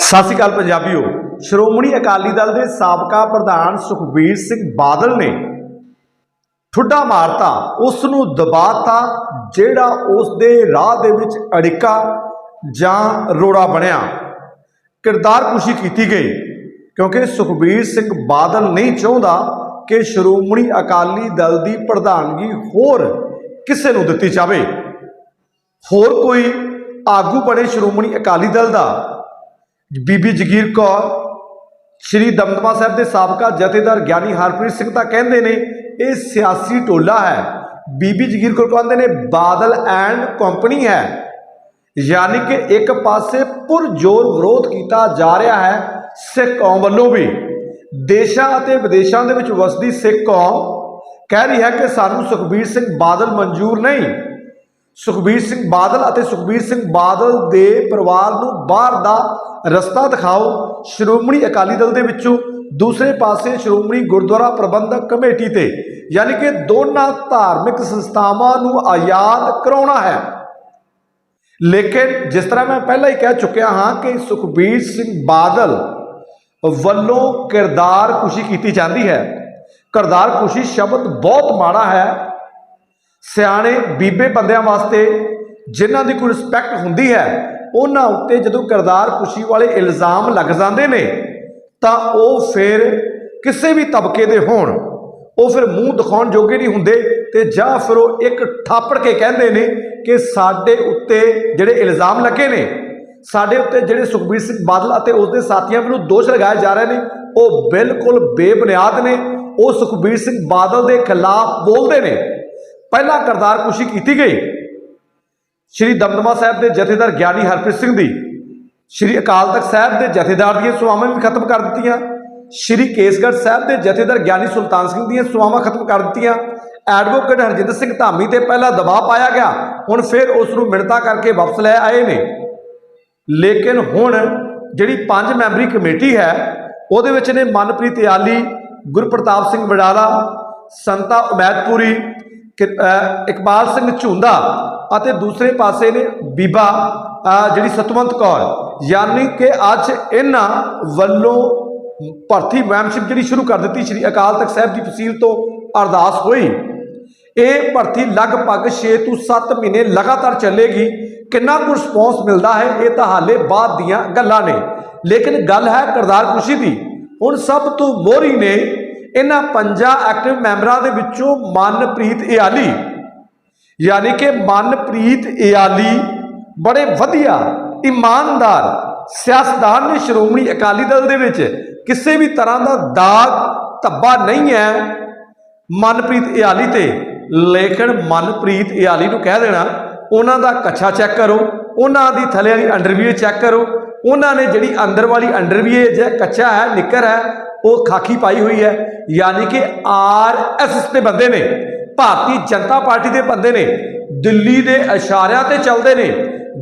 ਸਤਿ ਸ਼੍ਰੀ ਅਕਾਲ ਪੰਜਾਬੀਓ। ਸ਼੍ਰੋਮਣੀ ਅਕਾਲੀ ਦਲ ਦੇ ਸਾਬਕਾ ਪ੍ਰਧਾਨ ਸੁਖਬੀਰ ਸਿੰਘ ਬਾਦਲ ਨੇ ਠੁੱਡਾ ਮਾਰਤਾ ਉਸ ਨੂੰ ਦਬਾਤਾ, ਜਿਹੜਾ ਉਸ ਦੇ ਰਾਹ ਦੇ ਵਿੱਚ ਅੜਿੱਕਾ ਜਾਂ ਰੋੜਾ ਬਣਿਆ। ਕਿਰਦਾਰ ਕੁਸ਼ੀ ਕੀਤੀ ਗਈ, ਕਿਉਂਕਿ ਸੁਖਬੀਰ ਸਿੰਘ ਬਾਦਲ ਨਹੀਂ ਚਾਹੁੰਦਾ ਕਿ ਸ਼੍ਰੋਮਣੀ ਅਕਾਲੀ ਦਲ ਦੀ ਪ੍ਰਧਾਨਗੀ ਹੋਰ ਕਿਸੇ ਨੂੰ ਦਿੱਤੀ ਜਾਵੇ। ਹੋਰ ਕੋਈ ਆਗੂ ਬਣੇ ਸ਼੍ਰੋਮਣੀ ਅਕਾਲੀ ਦਲ ਦਾ। ਬੀਬੀ ਜਗੀਰ ਕੌਰ, ਸ਼੍ਰੀ ਦਮਦਮਾ ਸਾਹਿਬ ਦੇ ਸਾਬਕਾ ਜਥੇਦਾਰ ਗਿਆਨੀ ਹਰਪ੍ਰੀਤ ਸਿੰਘ ਤਾਂ ਕਹਿੰਦੇ ਨੇ, ਇਹ ਸਿਆਸੀ ਟੋਲਾ ਹੈ। ਬੀਬੀ ਜਗੀਰ ਕੌਰ ਕਹਿੰਦੇ ਨੇ, ਬਾਦਲ ਐਂਡ ਕੰਪਨੀ ਹੈ। ਯਾਨੀ ਕਿ ਇੱਕ ਪਾਸੇ ਪੁਰਜੋਰ ਵਿਰੋਧ ਕੀਤਾ ਜਾ ਰਿਹਾ ਹੈ ਸਿੱਖ ਕੌਮ ਵੱਲੋਂ ਵੀ। ਦੇਸ਼ਾਂ ਅਤੇ ਵਿਦੇਸ਼ਾਂ ਦੇ ਵਿੱਚ ਵਸਦੀ ਸਿੱਖ ਕੌਮ ਕਹਿ ਰਹੀ ਹੈ ਕਿ ਸਾਨੂੰ ਸੁਖਬੀਰ ਸਿੰਘ ਬਾਦਲ ਮਨਜ਼ੂਰ ਨਹੀਂ। ਸੁਖਬੀਰ ਸਿੰਘ ਬਾਦਲ ਅਤੇ ਸੁਖਬੀਰ ਸਿੰਘ ਬਾਦਲ ਦੇ ਪਰਿਵਾਰ ਨੂੰ ਬਾਹਰ ਦਾ ਰਸਤਾ ਦਿਖਾਓ। ਸ਼੍ਰੋਮਣੀ ਅਕਾਲੀ ਦਲ ਦੇ ਵਿੱਚੋਂ ਦੂਸਰੇ ਪਾਸੇ ਸ਼੍ਰੋਮਣੀ ਗੁਰਦੁਆਰਾ ਪ੍ਰਬੰਧਕ ਕਮੇਟੀ ਤੇ ਯਾਨੀ ਕਿ ਦੋਨਾਂ ਧਾਰਮਿਕ ਸੰਸਥਾਵਾਂ ਨੂੰ ਆਜ਼ਾਦ ਕਰਾਉਣਾ ਹੈ। ਲੇਕਿਨ ਜਿਸ ਤਰ੍ਹਾਂ ਮੈਂ ਪਹਿਲਾਂ ਹੀ ਕਹਿ ਚੁੱਕਿਆ ਹਾਂ ਕਿ ਸੁਖਬੀਰ ਸਿੰਘ ਬਾਦਲ ਵੱਲੋਂ ਕਿਰਦਾਰ ਕੁਸ਼ੀ ਕੀਤੀ ਜਾਂਦੀ ਹੈ। ਕਿਰਦਾਰ ਕੁਸ਼ੀ ਸ਼ਬਦ ਬਹੁਤ ਮਾੜਾ ਹੈ। ਸਿਆਣੇ, ਬੀਬੇ ਬੰਦਿਆਂ ਵਾਸਤੇ ਜਿਨ੍ਹਾਂ ਦੀ ਕੋਈ ਰਿਸਪੈਕਟ ਹੁੰਦੀ ਹੈ, ਉਹਨਾਂ ਉੱਤੇ ਜਦੋਂ ਕਿਰਦਾਰ ਕੁਸ਼ੀ ਵਾਲੇ ਇਲਜ਼ਾਮ ਲੱਗ ਜਾਂਦੇ ਨੇ, ਤਾਂ ਉਹ ਫਿਰ ਕਿਸੇ ਵੀ ਤਬਕੇ ਦੇ ਹੋਣ, ਉਹ ਫਿਰ ਮੂੰਹ ਦਿਖਾਉਣ ਜੋਗੇ ਨਹੀਂ ਹੁੰਦੇ ਤੇ ਜਾਂ ਫਿਰ ਉਹ ਇੱਕ ਥਾਪੜ ਕੇ ਕਹਿੰਦੇ ਨੇ ਕਿ ਸਾਡੇ ਉੱਤੇ ਜਿਹੜੇ ਇਲਜ਼ਾਮ ਲੱਗੇ ਨੇ, ਸਾਡੇ ਉੱਤੇ ਜਿਹੜੇ ਸੁਖਬੀਰ ਸਿੰਘ ਬਾਦਲ ਅਤੇ ਉਸ ਦੇ ਸਾਥੀਆਂ ਵੱਲੋਂ ਦੋਸ਼ ਲਗਾਏ ਜਾ ਰਹੇ ਨੇ, ਉਹ ਬਿਲਕੁਲ ਬੇਬੁਨਿਆਦ ਨੇ, ਉਹ ਸੁਖਬੀਰ ਸਿੰਘ ਬਾਦਲ ਦੇ ਖਿਲਾਫ ਬੋਲਦੇ ਨੇ। ਪਹਿਲਾਂ ਕਰਤਾਰ ਕੁਸ਼ੀ ਕੀਤੀ ਗਈ। ਸ਼੍ਰੀ ਦਮਦਮਾ ਸਾਹਿਬ ਦੇ ਜਥੇਦਾਰ ਗਿਆਨੀ ਹਰਪ੍ਰੀਤ ਸਿੰਘ ਦੀ, ਸ਼੍ਰੀ ਅਕਾਲ ਤਖਤ ਸਾਹਿਬ ਦੇ ਜਥੇਦਾਰ ਦੀਆਂ ਸੁਆਵਾਂ ਵੀ ਖਤਮ ਕਰ ਦਿੱਤੀਆਂ, ਸ਼੍ਰੀ ਕੇਸਗੜ੍ਹ ਸਾਹਿਬ ਦੇ ਜਥੇਦਾਰ ਗਿਆਨੀ ਸੁਲਤਾਨ ਸਿੰਘ ਦੀਆਂ ਸੁਆਵਾਂ ਖਤਮ ਕਰ ਦਿੱਤੀਆਂ, ਐਡਵੋਕੇਟ ਹਰਜਿੰਦਰ ਸਿੰਘ ਧਾਮੀ ਤੇ ਪਹਿਲਾਂ ਦਬਾਅ ਪਾਇਆ ਗਿਆ, ਹੁਣ ਫਿਰ ਉਸ ਨੂੰ ਮਿਣਤਾ ਕਰਕੇ ਵਾਪਸ ਲੈ ਆਏ ਨੇ। ਲੇਕਿਨ ਹੁਣ ਜਿਹੜੀ ਪੰਜ ਮੈਂਬਰੀ ਕਮੇਟੀ ਹੈ, ਉਹਦੇ ਵਿੱਚ ਨੇ ਮਨਪ੍ਰੀਤ ਯਾਲੀ ਗੁਰਪ੍ਰਤਾਪ ਸਿੰਘ ਵਡਾਲਾ, ਸੰਤਾ ਉਮੈਦਪੁਰੀ ਇਕਬਾਲ ਸਿੰਘ ਝੁੰਦਾ ਅਤੇ ਦੂਸਰੇ ਪਾਸੇ ਨੇ ਬੀਬਾ ਜਿਹੜੀ ਸਤਵੰਤ ਕੌਰ। ਯਾਨੀ ਕਿ ਅੱਜ ਇਹਨਾਂ ਵੱਲੋਂ ਭਰਤੀ ਮੈਂਬਰਸ਼ਿਪ ਜਿਹੜੀ ਸ਼ੁਰੂ ਕਰ ਦਿੱਤੀ ਸ਼੍ਰੀ ਅਕਾਲ ਤਖਤ ਸਾਹਿਬ ਦੀ ਫਸੀਲ ਤੋਂ ਅਰਦਾਸ ਹੋਈ। ਇਹ ਭਰਤੀ ਲਗਭਗ 6 ਤੋਂ 7 ਮਹੀਨੇ ਲਗਾਤਾਰ ਚੱਲੇਗੀ। ਕਿੰਨਾ ਕੁ ਰਿਸਪੌਂਸ ਮਿਲਦਾ ਹੈ, ਇਹ ਤਾਂ ਹਾਲੇ ਬਾਅਦ ਦੀਆਂ ਗੱਲਾਂ ਨੇ। ਲੇਕਿਨ ਗੱਲ ਹੈ ਕਰਤਾਰ ਖੁਸ਼ੀ ਦੀ। ਹੁਣ ਸਭ ਤੋਂ ਮੋਹਰੀ ਨੇ ਇਹਨਾਂ ਪੰਜਾਂ ਐਕਟਿਵ ਮੈਂਬਰਾਂ ਦੇ ਵਿੱਚੋਂ ਮਨਪ੍ਰੀਤ ਇਆਲੀ, ਯਾਨੀ ਕਿ ਮਨਪ੍ਰੀਤ ਇਆਲੀ ਬੜੇ ਵਧੀਆ, ਇਮਾਨਦਾਰ, ਸਿਆਸਤਦਾਨ ਨੇ ਸ਼੍ਰੋਮਣੀ ਅਕਾਲੀ ਦਲ ਦੇ ਵਿੱਚ ਕਿਸੇ ਵੀ ਤਰ੍ਹਾਂ ਦਾ ਦਾਗ ਧੱਬਾ ਨਹੀਂ ਹੈ। ਮਨਪ੍ਰੀਤ ਇਆਲੀ ਤੇ ਲੇਕਿਨ ਮਨਪ੍ਰੀਤ ਇਆਲੀ ਨੂੰ ਕਹਿ ਦੇਣਾ, ਉਹਨਾਂ ਦਾ ਕੱਛਾ ਚੈੱਕ ਕਰੋ, ਉਹਨਾਂ ਦੀ ਥੱਲੇ ਵਾਲੀ ਅੰਡਰਵਿਊ ਚੈੱਕ ਕਰੋ ਉਹਨਾਂ ਨੇ ਜਿਹੜੀ ਅੰਦਰ ਵਾਲੀ ਅੰਡਰਵੀਅਰ ਜੇ ਕੱਛਾ ਹੈ, ਨਿੱਕਰ ਹੈ, ਉਹ ਖਾਕੀ ਪਾਈ ਹੋਈ ਹੈ। ਯਾਨੀ ਕਿ ਆਰਐਸਐਸ ਦੇ ਬੰਦੇ ਨੇ, ਭਾਰਤੀ ਜਨਤਾ ਪਾਰਟੀ ਦੇ ਬੰਦੇ ਨੇ, ਦਿੱਲੀ ਦੇ ਇਸ਼ਾਰਿਆਂ ਤੇ ਚੱਲਦੇ ਨੇ,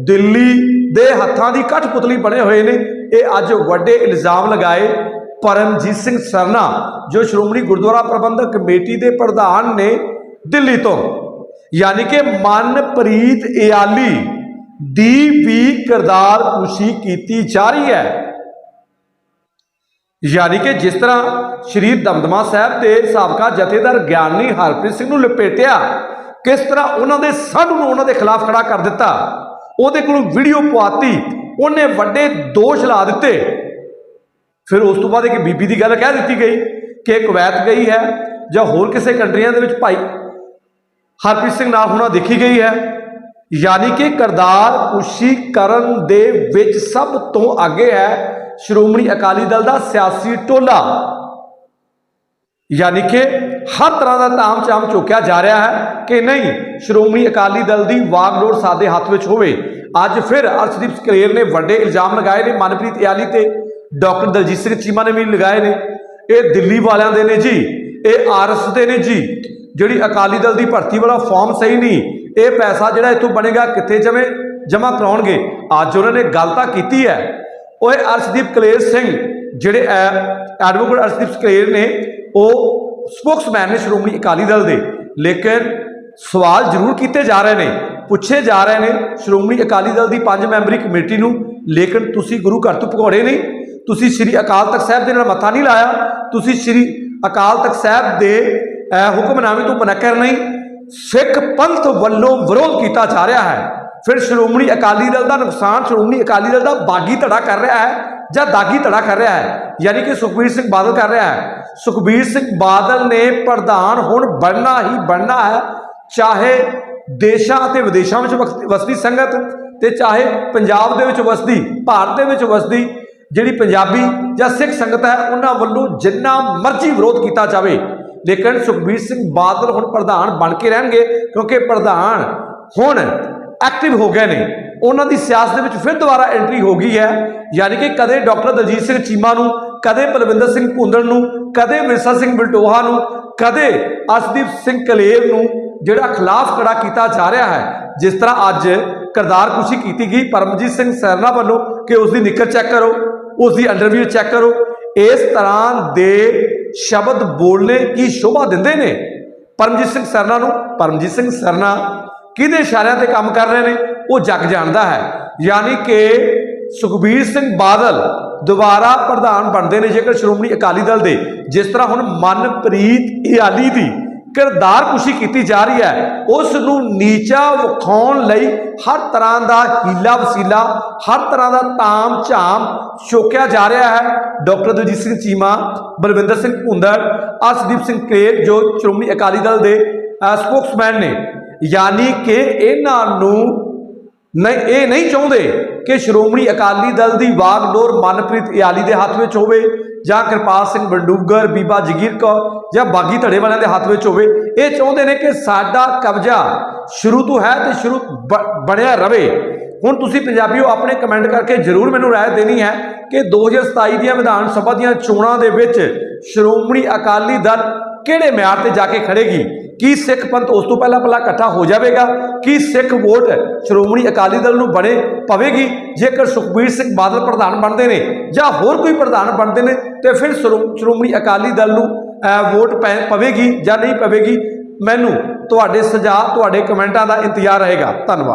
ਦਿੱਲੀ ਦੇ ਹੱਥਾਂ ਦੀ ਕਠਪੁਤਲੀ ਬਣੇ ਹੋਏ ਨੇ। ਇਹ ਅੱਜ ਵੱਡੇ ਇਲਜ਼ਾਮ ਲਗਾਏ ਪਰਮਜੀਤ ਸਿੰਘ ਸਰਨਾ, ਜੋ ਸ਼੍ਰੋਮਣੀ ਗੁਰਦੁਆਰਾ ਪ੍ਰਬੰਧਕ ਕਮੇਟੀ ਦੇ ਪ੍ਰਧਾਨ ਨੇ ਦਿੱਲੀ ਤੋਂ। ਯਾਨੀ ਕਿ ਮਨਪ੍ਰੀਤ ਇਆਲੀ ਦੀ ਵੀ ਕਿਰਦਾਰ ਕੁਸ਼ੀ ਕੀਤੀ ਜਾ ਰਹੀ ਹੈ। ਯਾਨੀ ਕਿ ਜਿਸ ਤਰ੍ਹਾਂ ਸ਼੍ਰੀ ਦਮਦਮਾ ਸਾਹਿਬ ਦੇ ਸਾਬਕਾ ਜਥੇਦਾਰ ਗਿਆਨੀ ਹਰਪ੍ਰੀਤ ਸਿੰਘ ਨੂੰ ਲਪੇਟਿਆ, ਕਿਸ ਤਰ੍ਹਾਂ ਉਹਨਾਂ ਦੇ ਸੱਢ ਨੂੰ ਉਹਨਾਂ ਦੇ ਖਿਲਾਫ ਖੜਾ ਕਰ ਦਿੱਤਾ, ਉਹਦੇ ਕੋਲੋਂ ਵੀਡੀਓ ਪਵਾਤੀ, ਉਹਨੇ ਵੱਡੇ ਦੋਸ਼ ਲਾ ਦਿੱਤੇ। ਫਿਰ ਉਸ ਤੋਂ ਬਾਅਦ ਇੱਕ ਬੀਬੀ ਦੀ ਗੱਲ ਕਹਿ ਦਿੱਤੀ ਗਈ ਕਿ ਕੁਵੈਤ ਗਈ ਹੈ ਜਾਂ ਹੋਰ ਕਿਸੇ ਕੰਟਰੀਆਂ ਦੇ ਵਿੱਚ ਭਾਈ ਹਰਪ੍ਰੀਤ ਸਿੰਘ ਨਾਲ ਹੋਣਾ ਦੇਖੀ ਗਈ ਹੈ। ਯਾਨੀ ਕਿ ਕਰਦਾਰ ਕੁਸ਼ੀ ਕਰਨ ਦੇ ਵਿੱਚ ਸਭ ਤੋਂ ਅੱਗੇ ਹੈ ਸ਼੍ਰੋਮਣੀ ਅਕਾਲੀ ਦਲ ਦਾ ਸਿਆਸੀ ਟੋਲਾ। ਯਾਨੀ ਕਿ ਹਰ ਤਰ੍ਹਾਂ ਦਾ ਤਾਮ ਚਾਮ ਚੁੱਕਿਆ ਜਾ ਰਿਹਾ ਹੈ ਕਿ ਨਹੀਂ, ਸ਼੍ਰੋਮਣੀ ਅਕਾਲੀ ਦਲ ਦੀ ਵਾਗਡੋਰ ਸਾਡੇ ਹੱਥ ਵਿੱਚ ਹੋਵੇ। ਅੱਜ ਫਿਰ ਅਰਸ਼ਦੀਪ ਸਕਲੇਰ ਨੇ ਵੱਡੇ ਇਲਜ਼ਾਮ ਲਗਾਏ ਨੇ, ਮਨਪ੍ਰੀਤ ਇਆਲੀ ਤੇ ਡਾਕਟਰ ਦਲਜੀਤ ਸਿੰਘ ਚੀਮਾ ਨੇ ਵੀ ਲਗਾਏ ਨੇ। ਇਹ ਦਿੱਲੀ ਵਾਲਿਆਂ ਦੇ ਨੇ ਜੀ, ਇਹ ਆਰਐਸ ਦੇ ਨੇ ਜੀ, ਜਿਹੜੀ ਅਕਾਲੀ ਦਲ ਦੀ ਭਰਤੀ ਵਾਲਾ ਫਾਰਮ ਸਹੀ ਨਹੀਂ ਇਹ ਪੈਸਾ ਜਿਹੜਾ ਇੱਥੋਂ ਬਣੇਗਾ ਕਿੱਥੇ ਜਮੇ? ਜਮਾ ਕਰਾਉਣਗੇ। ਅੱਜ ਉਹਨਾਂ ਨੇ ਗੱਲ ਤਾਂ ਕੀਤੀ ਹੈ। ਓਏ ਅਰਸ਼ਦੀਪ ਕਲੇਰ ਸਿੰਘ ਜਿਹੜੇ ਐਡਵੋਕੇਟ ਅਰਸ਼ਦੀਪ ਕਲੇਰ ਨੇ ਉਹ ਸਪੋਕਸਮੈਨ ਨੇ ਸ਼੍ਰੋਮਣੀ ਅਕਾਲੀ ਦਲ ਦੇ। ਲੇਕਿਨ ਸਵਾਲ ਜ਼ਰੂਰ ਕੀਤੇ ਜਾ ਰਹੇ ਨੇ ਪੁੱਛੇ ਜਾ ਰਹੇ ਨੇ ਸ਼੍ਰੋਮਣੀ ਅਕਾਲੀ ਦਲ ਦੀ ਪੰਜ ਮੈਂਬਰੀ ਕਮੇਟੀ ਨੂੰ। ਲੇਕਿਨ ਤੁਸੀਂ ਗੁਰੂ ਘਰ ਤੋਂ ਭਗੌੜੇ ਨਹੀਂ। ਤੁਸੀਂ ਸ੍ਰੀ ਅਕਾਲ ਤਖਤ ਸਾਹਿਬ ਦੇ ਨਾਲ ਮੱਥਾ ਨਹੀਂ ਲਾਇਆ। ਤੁਸੀਂ ਸ੍ਰੀ ਅਕਾਲ ਤਖਤ ਸਾਹਿਬ ਦੇ ਅਹ, ਹੁਕਮਨਾਮੇ ਤੋਂ ਮੁਨੱਕਰ ਨਹੀਂ। ਸਿੱਖ ਪੰਥ ਵੱਲੋਂ ਵਿਰੋਧ ਕੀਤਾ ਜਾ ਰਿਹਾ ਹੈ। ਫਿਰ ਸ਼੍ਰੋਮਣੀ ਅਕਾਲੀ ਦਲ ਦਾ ਨੁਕਸਾਨ ਸ਼੍ਰੋਮਣੀ ਅਕਾਲੀ ਦਲ ਦਾ ਬਾਗੀ ਧੜਾ ਕਰ ਰਿਹਾ ਹੈ ਜਾਂ ਦਾਗੀ ਧੜਾ ਕਰ ਰਿਹਾ ਹੈ? ਯਾਨੀ ਕਿ ਸੁਖਬੀਰ ਸਿੰਘ ਬਾਦਲ ਕਰ ਰਿਹਾ ਹੈ। ਸੁਖਬੀਰ ਸਿੰਘ ਬਾਦਲ ਨੇ ਪ੍ਰਧਾਨ ਹੁਣ ਬਣਨਾ ਹੀ ਬਣਨਾ ਹੈ। ਚਾਹੇ ਦੇਸ਼ਾਂ ਅਤੇ ਵਿਦੇਸ਼ਾਂ ਵਿੱਚ ਵਸ- ਵਸਦੀ ਸੰਗਤ ਤੇ ਚਾਹੇ ਪੰਜਾਬ ਦੇ ਵਿੱਚ ਵਸਦੀ, ਭਾਰਤ ਦੇ ਵਿੱਚ ਵਸਦੀ ਜਿਹੜੀ ਪੰਜਾਬੀ ਜਾਂ ਸਿੱਖ ਸੰਗਤ ਹੈ, ਉਹਨਾਂ ਵੱਲੋਂ ਜਿੰਨਾ ਮਰਜ਼ੀ ਵਿਰੋਧ ਕੀਤਾ ਜਾਵੇ ਲੇਕਿਨ ਸੁਖਬੀਰ ਸਿੰਘ ਬਾਦਲ ਹੁਣ ਪ੍ਰਧਾਨ ਬਣ ਕੇ ਰਹਿਣਗੇ, ਕਿਉਂਕਿ ਪ੍ਰਧਾਨ ਹੁਣ ਐਕਟਿਵ ਹੋ ਗਏ ਨੇ। ਉਹਨਾਂ ਦੀ ਸਿਆਸਤ ਦੇ ਵਿੱਚ ਫਿਰ ਦੁਬਾਰਾ ਐਂਟਰੀ ਹੋ ਗਈ ਹੈ। ਯਾਨੀ ਕਿ ਕਦੇ ਡਾਕਟਰ ਦਲਜੀਤ ਸਿੰਘ ਚੀਮਾ ਨੂੰ, ਕਦੇ ਬਲਵਿੰਦਰ ਸਿੰਘ ਭੁੰਦੜ ਨੂੰ, ਕਦੇ ਵਿਰਸਾ ਸਿੰਘ ਬਲਟੋਹਾ ਨੂੰ, ਕਦੇ ਅਸਦੀਪ ਸਿੰਘ ਕਲੇਰ ਨੂੰ, ਜਿਹੜਾ ਖਿਲਾਫ ਖੜਾ ਕੀਤਾ ਜਾ ਰਿਹਾ ਹੈ, ਜਿਸ ਤਰ੍ਹਾਂ ਅੱਜ ਕਰਤਾਰ ਕੁਸ਼ੀ ਕੀਤੀ ਗਈ, ਪਰਮਜੀਤ ਸਿੰਘ ਸਰਨਾ ਵੱਲੋਂ ਕਿ ਉਸ ਦੀ ਨਿੱਕਰ ਚੈੱਕ ਕਰੋ ਉਸ ਦੀ ਅੰਡਰਵੀਅਰ ਚੈੱਕ ਕਰੋ। ਇਸ ਤਰ੍ਹਾਂ ਦੇ ਸ਼ਬਦ ਬੋਲਨੇ ਕੀ ਸ਼ੋਭਾ ਦਿੰਦੇ ਨੇ? ਪਰਮਜੀਤ ਸਿੰਘ ਸਰਨਾ ਨੂੰ, ਪਰਮਜੀਤ ਸਿੰਘ ਸਰਨਾ ਕਿਹਦੇ ਇਸ਼ਾਰਿਆਂ ਤੇ ਕੰਮ ਕਰ ਰਹੇ ਨੇ? ਉਹ ਜੱਗ ਜਾਣਦਾ ਹੈ। ਯਾਨੀ ਕਿ ਸੁਖਬੀਰ ਸਿੰਘ ਬਾਦਲ ਦੁਬਾਰਾ ਪ੍ਰਧਾਨ ਬਣਦੇ ਨੇ ਜੇਕਰ ਸ਼੍ਰੋਮਣੀ ਅਕਾਲੀ ਦਲ ਦੇ। ਜਿਸ ਤਰ੍ਹਾਂ ਹੁਣ ਮਨਪ੍ਰੀਤ ਇਆਲੀ ਦੀ ਕਿਰਦਾਰ ਕੁਸ਼ੀ ਕੀਤੀ ਜਾ ਰਹੀ ਹੈ। ਉਸ ਨੂੰ ਨੀਚਾ ਵਿਖਾਉਣ ਲਈ ਹਰ ਤਰ੍ਹਾਂ ਦਾ ਹੀਲਾ ਵਸੀਲਾ, ਹਰ ਤਰ੍ਹਾਂ ਦਾ ਤਾਮ ਝਾਮ ਸ਼ੋਕਿਆ ਜਾ ਰਿਹਾ ਹੈ। ਡਾਕਟਰ ਦਲਜੀਤ ਸਿੰਘ ਚੀਮਾ, ਬਲਵਿੰਦਰ ਸਿੰਘ ਭੁੰਦੜ, ਅਰਸ਼ਦੀਪ ਸਿੰਘ ਕੇਰ ਜੋ ਸ਼੍ਰੋਮਣੀ ਅਕਾਲੀ ਦਲ ਦੇ ਸਪੋਕਸਮੈਨ ਨੇ। ਯਾਨੀ ਕਿ ਇਹਨਾਂ ਨੂੰ ਨਹੀਂ, ਇਹ ਨਹੀਂ ਚਾਹੁੰਦੇ ਕਿ ਸ਼੍ਰੋਮਣੀ ਅਕਾਲੀ ਦਲ ਦੀ ਵਾਗਡੋਰ ਮਨਪ੍ਰੀਤ ਇਆਲੀ ਦੇ ਹੱਥ ਵਿੱਚ ਹੋਵੇ। ਜਾਂ ਕਿਰਪਾਲ ਸਿੰਘ ਬੰਡੂਗਰ ਬੀਬਾ ਜਗੀਰ ਕੌਰ ਜਾਂ ਬਾਗੀ ਧੜੇ ਵਾਲਿਆਂ ਦੇ ਹੱਥ ਵਿੱਚ ਹੋਵੇ, ਇਹ ਚਾਹੁੰਦੇ ਨੇ ਕਿ ਸਾਡਾ ਕਬਜ਼ਾ ਸ਼ੁਰੂ ਤੋਂ ਹੈ ਤੇ ਸ਼ੁਰੂ ਬ- ਬਣਿਆ ਰਵੇ। ਹੁਣ ਤੁਸੀਂ ਪੰਜਾਬੀਓ ਆਪਣੇ ਕਮੈਂਟ ਕਰਕੇ ਜਰੂਰ ਮੈਨੂੰ ਰਾਏ ਦੇਣੀ ਹੈ ਕਿ 2027 ਦੀਆਂ ਵਿਧਾਨ ਸਭਾ ਦੀਆਂ ਚੋਣਾਂ ਦੇ ਵਿੱਚ ਸ਼੍ਰੋਮਣੀ ਅਕਾਲੀ ਦਲ ਕਿਹੜੇ ਮਿਆਰ ਤੇ ਜਾ ਕੇ ਖੜੇਗੀ? ਕੀ ਸਿੱਖ ਪੰਥ ਉਸ ਤੋਂ ਪਹਿਲਾਂ ਪਹਿਲਾਂ ਇਕੱਠਾ ਹੋ ਜਾਵੇਗਾ? ਕੀ ਸਿੱਖ ਵੋਟ ਸ਼੍ਰੋਮਣੀ ਅਕਾਲੀ ਦਲ ਨੂੰ ਬਣੇ ਪਵੇਗੀ? ਜੇਕਰ ਸੁਖਬੀਰ ਸਿੰਘ ਬਾਦਲ ਪ੍ਰਧਾਨ ਬਣਦੇ ਨੇ ਜਾਂ ਹੋਰ ਕੋਈ ਪ੍ਰਧਾਨ ਬਣਦੇ ਨੇ, ਤੇ ਫਿਰ ਸ਼੍ਰੋ- ਸ਼੍ਰੋਮਣੀ ਅਕਾਲੀ ਦਲ ਨੂੰ ਵੋਟ ਪੈ- ਪਵੇਗੀ ਜਾਂ ਨਹੀਂ ਪਵੇਗੀ? ਮੈਨੂੰ ਤੁਹਾਡੇ ਸੁਝਾਅ, ਤੁਹਾਡੇ ਕਮੈਂਟਾਂ ਦਾ ਇੰਤਜ਼ਾਰ ਰਹੇਗਾ। ਧੰਨਵਾਦ।